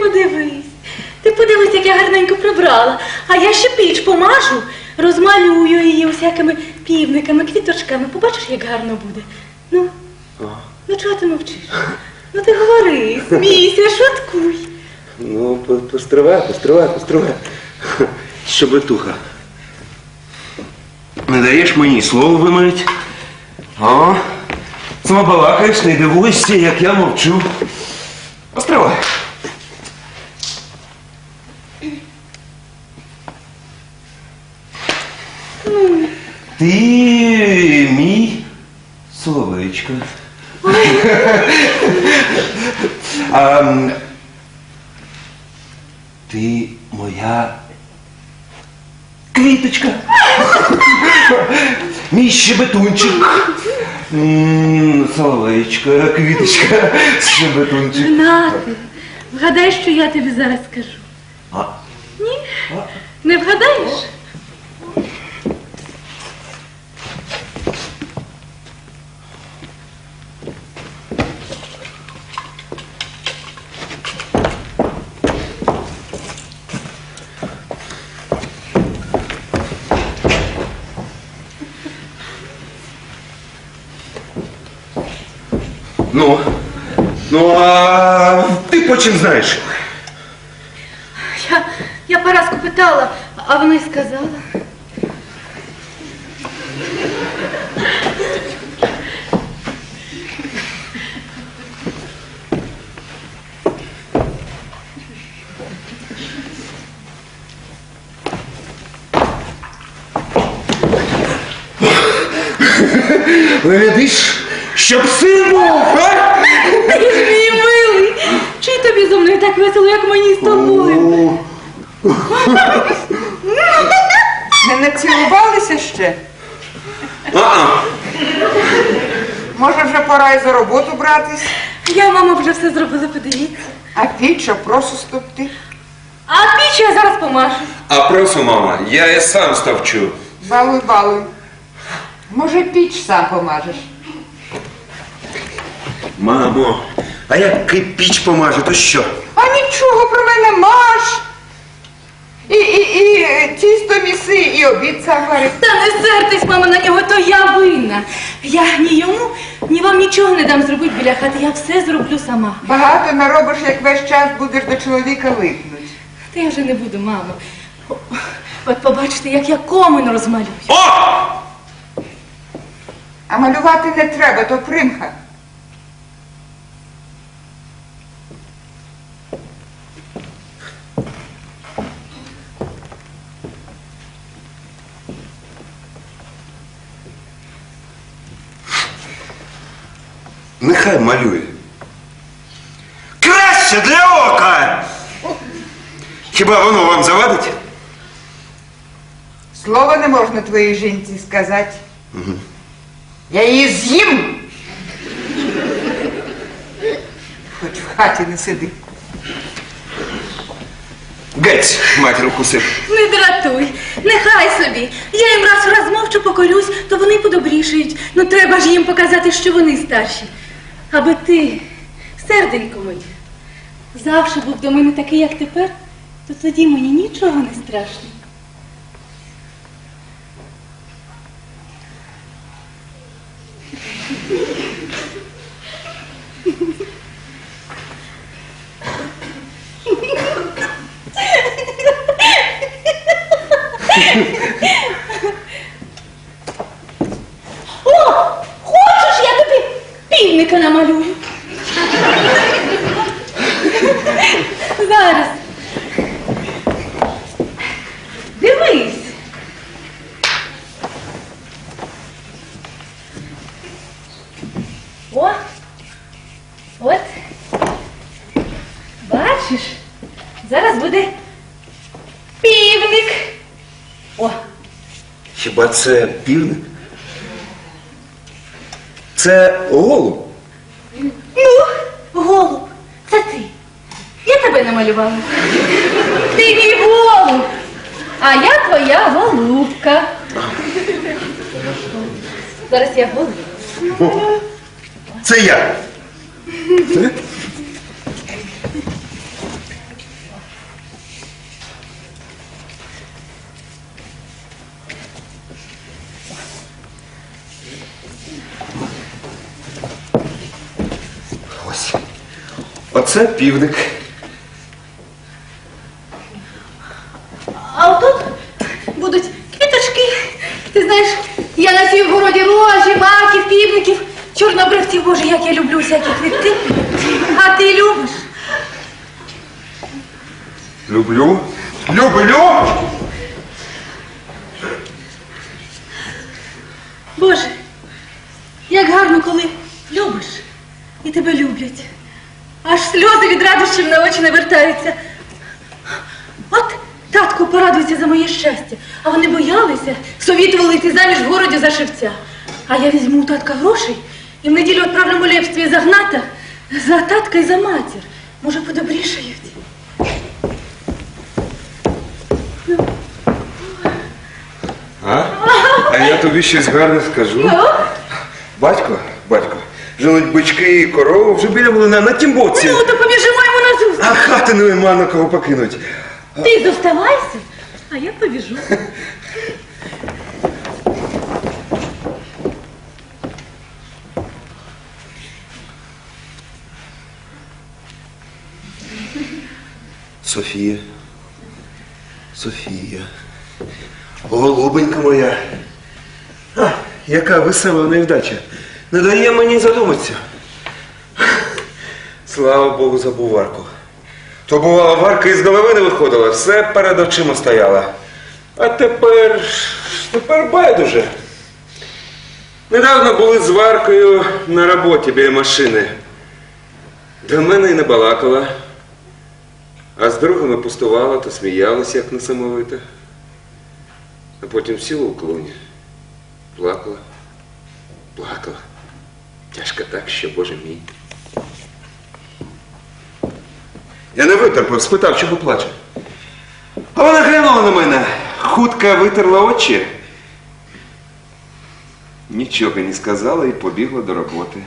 подивись. Ти подивись, як я гарненько прибрала. А я ще піч помажу, розмалюю її усякими півниками, квіточками. Побачиш, як гарно буде. Ну, ну чого ти мовчиш? Ну ти говори, смійся, шуткуй. Ну, по- постривай, постривай, постривай. Щебетуха. Не даєш мені слово вимовити? О, сама балакаєш, не дивуєшся, як я мовчу. Постривай. Ти мій соловейчко. а, ти моя квіточка. Мій щебетунчик. М, Соловейчко, квіточка, щебетунчик. Гнати, вгадай, що я тобі зараз скажу. А, Ні? Не вгадаєш? Ну, ну, а ти по чим знаєш? Я, я Параску питала, а вона й сказала. Глядиш, щоб син був, а? Ти ж мій милий! Чи тобі зо мною так весело, як мені з тобою? Не націлувалися ще? А-а. Може, вже пора і за роботу братись? Я, мама, вже все зробила, подивіться. А піч, що просто стопти? А піч я зараз помашу. А прошу, мама, я і сам ставчу. Балуй, балуй. Може, піч сам помажеш? Мамо, а як піч помаже, то що? А нічого про мене маш. І, і, і е, тісто міси, і обід сам варить. Та не сертись, мама, на нього, то я винна. Я ні йому, ні вам нічого не дам зробити біля хати, я все зроблю сама. Багато наробиш, як весь час будеш до чоловіка липнуть. Та я вже не буду, мамо. От побачите, як я комин розмалюю. О! А малювати не треба, то примха. Нехай малює. Краще для ока! Хіба воно вам завадить? Слова не можна твоїй жінці сказати. Я її з'їм. Хоч в хаті не сиди. Геть, матір укусив. Не дратуй, нехай собі. Я їм раз в раз мовчу покорюсь, то вони подобрішають. Ну треба ж їм показати, що вони старші. Аби ти, серденько моє, завжди був до мене такий, як тепер, то тоді мені нічого не страшно. О, хочеш, я тобі півника намалюю? Зараз. Дивись. О, от. Бачиш, зараз буде півник. О, Хіба це півник? Це голуб. Ну, голуб, це ти. Я тебе намалювала. Ти мій голуб, а я твоя голубка. Зараз я голуб. Це я. Ось. Оце півник. А отут будуть квіточки. Ти знаєш, я на цій городі рожі, маків, півників, чорнобривців, боже, як я люблю всякі квітки. А ти любиш? Люблю. Люблю. Боже, як гарно, коли любиш і тебе люблять. Аж сльози від радощів на очі не вертаються. От татко порадується за моє щастя, а вони боялися, совітували йти заміж в городі за шевця. А я візьму у татка грошей і в неділю відправлю молебстві за гната, за татка і за матір. Може, подобрішають. А? А я тобі щось гарне скажу. Батько, батько, жилуть бички і корови вже біля млина на тім боці. ну то побіжимо йому на зустріч. А хати нема на кого покинуть. Ти доставайся, а я побіжу. Софія. Софія. Голубенька моя. Яка весела невдача. Не дає мені задуматися. Слава Богу, забув Варку. То бувала Варка із голови не виходила, все перед очима стояла. А тепер. тепер байдуже. Недавно були з Варкою на роботі біля машини. До мене й не балакала. А з другими пустувала та сміялася, як несамовита. А потім сіла у клуні. Плакала. Плакала. Тяжко так, що Боже мій. Я не витерпав, спитав, чого плаче. А вона глянула на мене, Хутка витерла очі. Нічого не сказала і побігла до роботи.